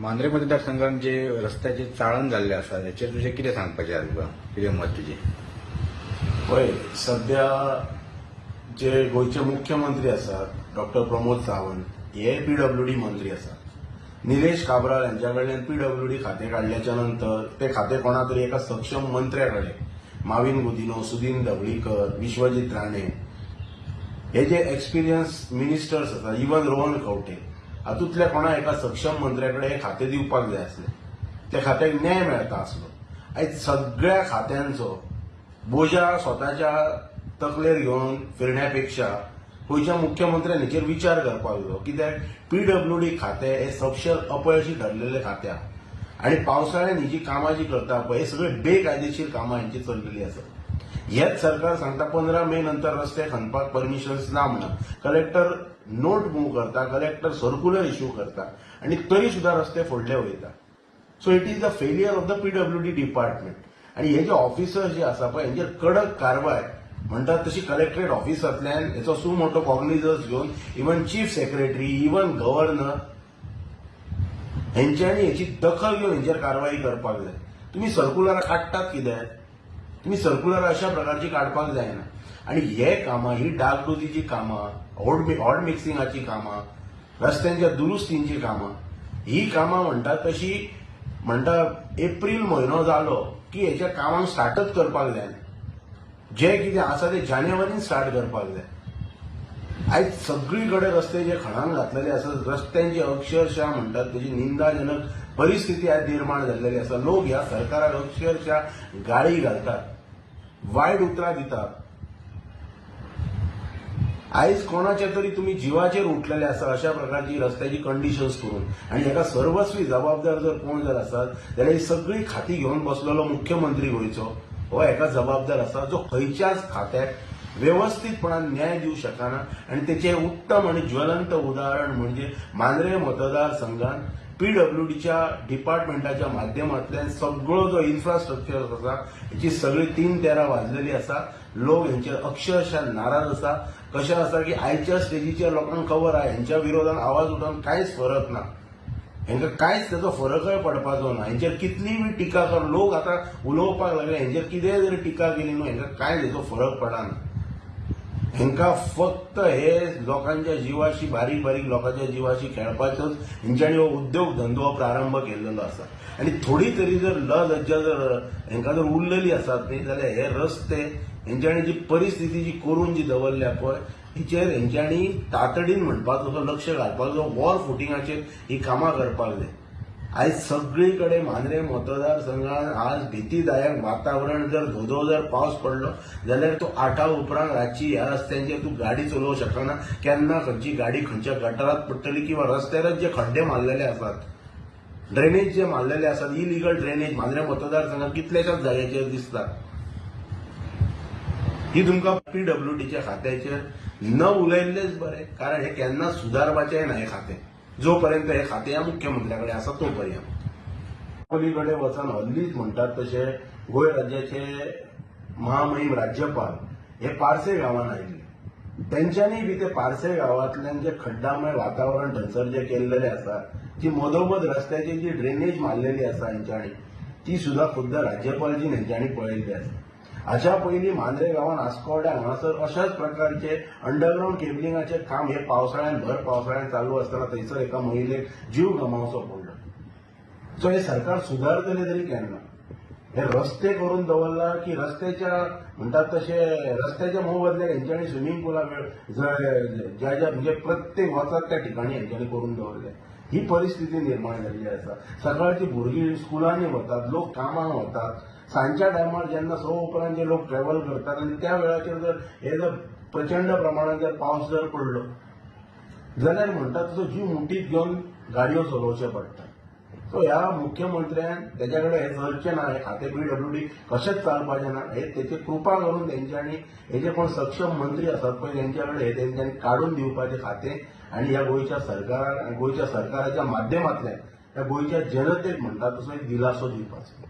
मांद्रे मतदारसंघात जे रस्त्याचे चाळण जाल्ले आसा हेचेर तुजें कितें सांगपाचें आसा तुका मत तुजें पळय सध्या जे गोंयचे मुख्यमंत्री आसात डॉक्टर प्रमोद सावंत हे पीडब्ल्यूडी मंत्री आसात निलेश काब्राल यांच्या कडल्यान पीडब्ल्यूडी खातें काडल्याच्या नंतर ते खातें कोणा तरी एका सक्षम मंत्र्या कडेन माविन गुदिनो सुदीन ढवळीकर विश्वजीत राणे हे जे एक्सपिरियन्स मिनिस्टर्स आसात इवन रोहन खंवटे हातूंतल्या कोणा एका सक्षम मंत्र्या कडेन हे खातें दिवपाक जाय आसलें. त्या खात्याक न्याय मेळता आसलो. आयज सगळ्या खात्यांचो बोजा स्वताच्या तकलेर घेवन फिरण्यापेक्षा गोंयच्या मुख्यमंत्र्यान हेचेर विचार करपाक जाय कित्याक? पीडब्ल्यूडी खातें हे सपशेल अपयशी ठरलेलें खातें आनी पावसाळ्यान ही जी कामां जी करता पळय हे सगळे बेकायदेशीर कामां हांची चलिल्लीं आसात. हेच सरकार सांगता पंदरा मे नंतर रस्ते खणपाक परमिशन्स ना म्हणून कलेक्टर नोट मूव करता कलेक्टर सर्क्युलर इश्यू करता आनी तरी सुद्दां रस्ते फोडले वयता so it is the failure of the PWD department आणि हे जे ऑफिसर्स जे आसा पळय हेंचेर कडक कारवाय म्हणटात तशी कलेक्टरेट ऑफिसांतल्यान हेचो सू मोठो कॉग्निजन्स घेवन even chief secretary even governor हेंच्यांनी हेची दखल घेवन हेंचेर कारवाई करपाक जाय. तुमी सर्क्युलरां काडटात कित्याक तुमी सर्क्युलर अशा प्रकारची काडपाक जायना. आणि हे कामां ही डागडुजीची कामां हॉड हॉड मिक्सिंगाची कामां रस्त्यांच्या दुरुस्तींची कामां ही कामां म्हणटा तशी म्हणटा एप्रील म्हयनो जालो की हेच्या कामांक स्टार्टच करपाक जाय जे कितें आसा ते जानेवारीन स्टार्ट करपाक जाय. आयज सगळी कडेन रस्ते जे खणान घातलेले आसात रस्त्यांची अक्षरशः म्हणटात तेजी निंदाजनक परिस्थिती आयज निर्माण जाल्लेली आसा लोक ह्या सरकाराक अक्षरशः गाळी घालतात. वायट उतरां दितात. आयज कोणाच्या तरी तुम्ही जीवाचेर उठलेले आसा अशा प्रकारची रस्त्याची कंडिशन्स करून. आणि हेका सर्वस्वी जबाबदार जर कोण जर आसात जाल्यार ही सगळी खाती घेवन बसलेलो मुख्यमंत्री गोयचो हो हेका जबाबदार आसा जो खंयच्याच खात्याक व्यवस्थितपणान न्याय दिवं शकना. आणि त्याचे उत्तम आणि ज्वलंत उदाहरण म्हणजे मांद्रे मतदारसंघात पीडब्ल्यूडीच्या डिपार्टमेंटाच्या माध्यमांतल्यान सगळो जो इन्फ्रास्ट्रक्चर आसा हेची सगळी तीन तेरा वाजलेली आसा लोक हेंचे अक्षरशः नाराज आसा कशें आसा की आयच्या स्टेजीचेर लोकांक खबर आहा हेंच्या विरोधात आवाज उठोवन कांयच फरक ना हेंका कांयच ताचो फरकय पडपाचो ना हेंचेर कितली बी टिका कर लोक आतां उलोवपाक लागले हेंचेर कितेंय जरी टिका केली न्हू हेंका कांयच हेचो फरक पडना हेंका फक्त हे लोकांच्या जिवाशी बारीक बारीक लोकांच्या जिवाशी खेळपाचोच हेंच्यांनी हो उद्योग धंदो हो प्रारंभ केल्लेलो आसा आनी थोडी तरी जर लज्जा जर हेंका जर उरलेली आसात न्ही जाल्यार हे रस्ते हेंच्यांनी जी परिस्थिती जी करून जी दवरल्या पळय हिचेर हेंच्यांनी तातडीन म्हणपाचो लक्ष घालपाक जाय वॉर फुटिंगाचेर ही कामां करपाक जाय. आयज सगळी कडेन मांद्रे मतदारसंघात आज भीतीदायक वातावरण जर धोधो जर पावस पडलो जाल्यार तूं आठा उपरांत रातची ह्या रस्त्यांचेर तूं गाडी चलोवंक शकना. केन्ना खंयची गाडी खंयच्या गटारात पडटली किंवा रस्त्यारच जे खड्डे मारलेले आसात ड्रेनेज जे मारलेले आसात इलिगल ड्रेनेज मांद्रे मतदारसंघात कितल्याशाच जाग्याचेर दिसतात. ही तुमकां पीडब्ल्यूडीच्या खात्याचेर न उलयल्लेच बरें कारण हे केन्ना सुदारपाचें ना हें खातें. जो पर्यंत हे खाते या मुख्यमंत्र्याकडे कडेन आसा तो पर्यंत पलीकडे वचन हल्लीच म्हणटात तसे गोंय राज्याचे महामहीम राज्यपाल हे पारसे गांवांत आयिल्ले त्यांच्यानी बी ते पारसे गांवांतल्यान जे खड्डामय वातावरण थंयसर जे केलेले आसा जी मधोमध रस्त्याची जी ड्रेनेज मारलेली आसा हेंच्यांनी ती सुद्धा खुद्द राज्यपालजीन हेंच्यांनी पळयल्ली आसा हाच्या पयलीं मांद्रे गांवांत आस्कोड्या हांगासर अशाच प्रकारचे अंडरग्राऊंड केबलिंगाचे काम हे पावसाळ्यात भर पावसाळ्यात चालू असताना थंयसर एका महिलेक जीव गमावचो पडलो सो हे सरकार सुदारतले तरी केन्ना हे रस्ते करून दवरला की रस्त्याच्या म्हणटात तसे रस्त्याच्या मोबदल्याक हेंच्यांनी स्विमींग पुला ज्या ज्या म्हणजे प्रत्येक वचत त्या ठिकाणी हेंच्यांनी करून दवरले ही परिस्थिती निर्माण झालेली आसा सकाळची भुरगीं स्कुलांनी वतात लोक कामांक वतात सांच्या टायमार जेन्ना स उपरांत जे लोक ट्रॅव्हल करतात आनी त्या वेळाचेर जर हे जर प्रचंड प्रमाणात जर पावस जर पडलो जाल्यार म्हणटा तसो जीव मुठीत घेवन गाडयो चलोवच्यो पडटा सो ह्या मुख्यमंत्र्यान तेज्या कडेन हे धरचें ना हे खातें डी कशेंच चालपाचें ना हे तेची कृपा करून तेंच्यांनी हे जे कोण सक्षम मंत्री आसात पळय तेंच्या कडेन हे तेंच्यांनी काडून दिवपाचें खातें. आनी ह्या गोंयच्या सरकारान गोंयच्या सरकाराच्या माध्यमांतल्यान ह्या गोंयच्या जनतेक म्हणटा तसो एक दिलासो दिवपाचो.